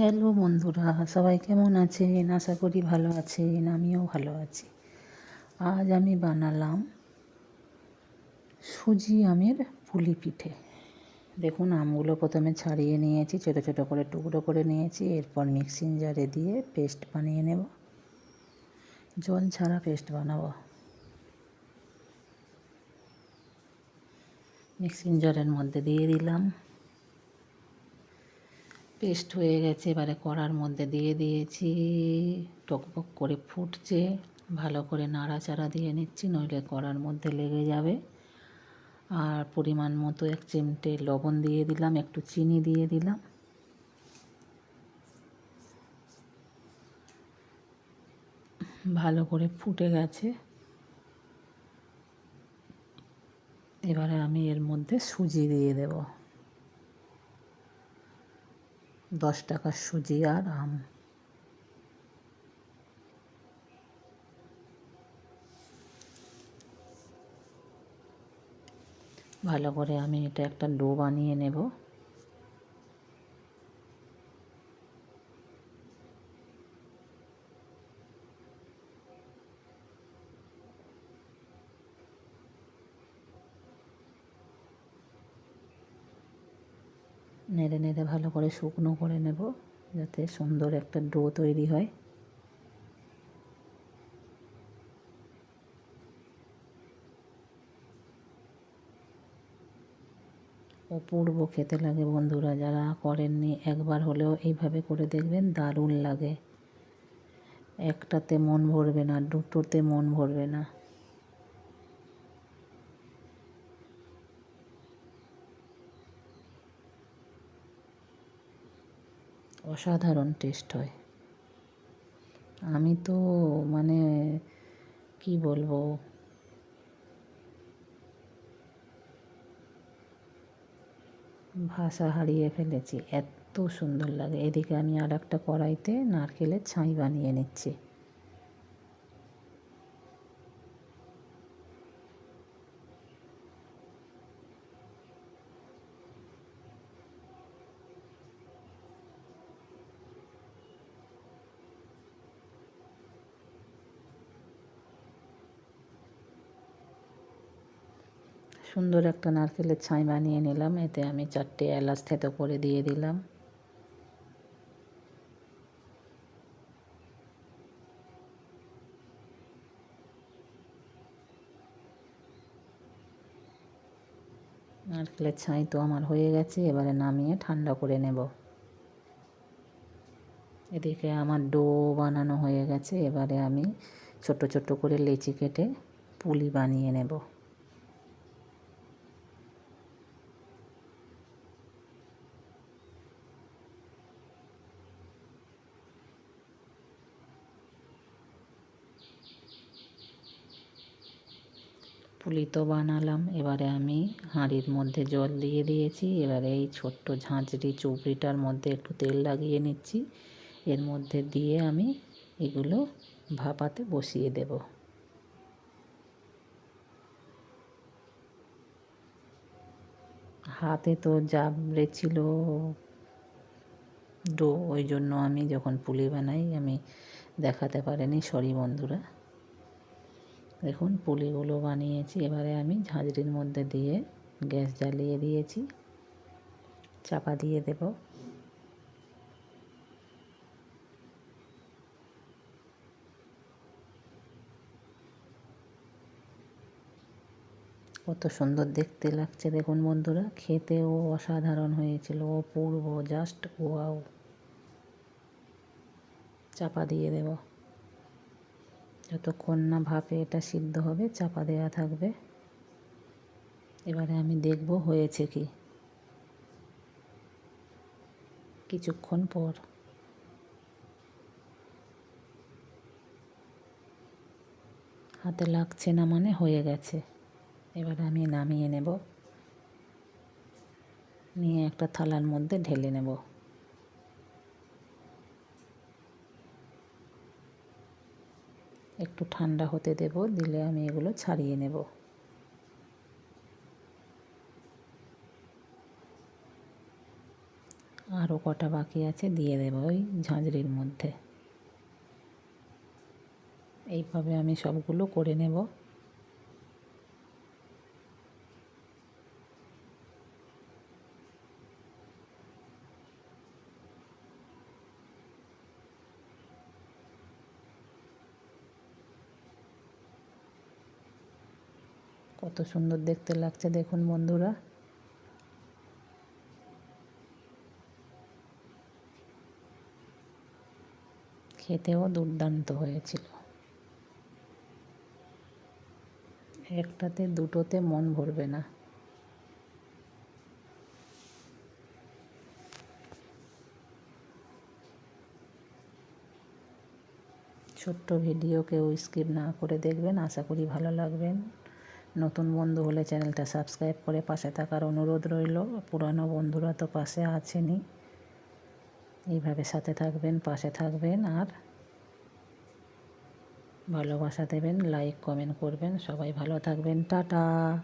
Hello বন্ধুরা, সবাই কেমন আছেন? আশা করি ভালো আছেন, আমিও ভালো আছি। আজ আমি বানালাম সুজি আমের পুলি পিঠে। দেখুন, আমগুলো প্রথমে ছাড়িয়ে নিয়েছি, ছোটো ছোটো করে টুকরো করে নিয়েছি, এরপর মিক্সিং জারে দিয়ে পেস্ট বানিয়ে নেব। জল ছাড়া পেস্ট বানাবো। মিক্সিং জারের মধ্যে দিয়ে দিলাম। পেস্ট হয়ে গেছে, এবারে কড়ার মধ্যে দিয়ে দিয়েছি। টকবক করে ফুটছে, ভালো করে নাড়াচাড়া দিয়ে নিচ্ছি, নইলে কড়ার মধ্যে লেগে যাবে। আর পরিমাণ মতো এক চিমটে লবণ দিয়ে দিলাম, একটু চিনি দিয়ে দিলাম। ভালো করে ফুটে গেছে। এবারে আমি এর মধ্যে সুজি দিয়ে দেবো। দশ টাকার সুজি আর আম। ভালো করে আমি এটা একটা ডো বানিয়ে নেব। নেড়ে নেড়ে ভালো করে শুকনো করে নেব, যাতে সুন্দর একটা ডো তৈরি হয়। অপূর্ব খেতে লাগে বন্ধুরা, যারা করেননি একবার হলেও এইভাবে করে দেখবেন দারুণ লাগে। একটাতে মন ভরবে না দুটোতে মন ভরবে না। অসাধারণ টেস্ট হয়। আমি তো মানে কি বলব? ভাষা হারিয়ে ফেলেছি। এত সুন্দর লাগে। এদিকে আমি আর একটা কড়াইতে নারকেলের ছাই বানিয়ে নিচ্ছি। সুন্দর একটা নারকেলের ছাই বানিয়ে নিলাম। এতে আমি চারটে এলাচ থেতো করে দিয়ে দিলাম। নারকেলের ছাই তো আমার হয়ে গেছে, এবারে নামিয়ে ঠান্ডা করে নেব। এদিকে আমার ডো বানানো হয়ে গেছে, এবারে আমি ছোট ছোট করে লেচি কেটে পুলি বানিয়ে নেব। পুলি তো বানালাম। এবারে আমি হাঁড়ির মধ্যে জল দিয়ে দিয়েছি। এবারে এই ছোট্ট ঝাঁঝরি চুবড়িটার মধ্যে একটু তেল লাগিয়ে নিচ্ছি। এর মধ্যে দিয়ে আমি এগুলো ভাপাতে বসিয়ে দেব। হাতে তো ছিল ডো, ওই জন্য আমি যখন পুলি বানাই, আমি দেখাতে পারিনি, সরি বন্ধুরা। দেখুন, পুলিগুলো বানিয়েছি। এবারে আমি ঝাঁঝরির মধ্যে দিয়ে গ্যাস জ্বালিয়ে দিয়েছি। চাপা দিয়ে দেব। কত সুন্দর দেখতে লাগছে দেখুন বন্ধুরা। খেতেও অসাধারণ হয়েছিল, অপূর্ব, জাস্ট ওয়াও। চাপা দিয়ে দেবো। যতক্ষণ না ভাপে এটা সিদ্ধ হবে, চাপা দেওয়া থাকবে। এবারে আমি দেখব হয়েছে কি। কিছুক্ষণ পর। হাতে লাগছে না মানে হয়ে গেছে। এবারে আমি নামিয়ে নেব। নিয়ে একটা থালার মধ্যে ঢেলে নেব। একটু ঠান্ডা হতে দেব, দিলে আমি এগুলো ছাড়িয়ে নেব। আরও কটা বাকি আছে, দিয়ে দেব ওই ঝাঁঝরির মধ্যে। এইভাবে আমি সবগুলো করে নেব। কত সুন্দর দেখতে লাগছে, দেখুন বন্ধুরা। খেতেও দুর্দান্ত হয়েছিল। একটাতে দুটোতে মন ভরবে না। ছোট্ট ভিডিও কেউ স্কিপ না করে দেখবেন, আশা করি ভালো লাগবেন। নতুন বন্ধু হলে চ্যানেলটা সাবস্ক্রাইব করে পাশে থাকার অনুরোধ রইল। পুরানো বন্ধুরা তো পাশে আছেনই। এইভাবে সাথে থাকবেন, পাশে থাকবেন আর ভালোবাসা দেবেন, লাইক, কমেন্ট করবেন। সবাই ভালো থাকবেন। টাটা!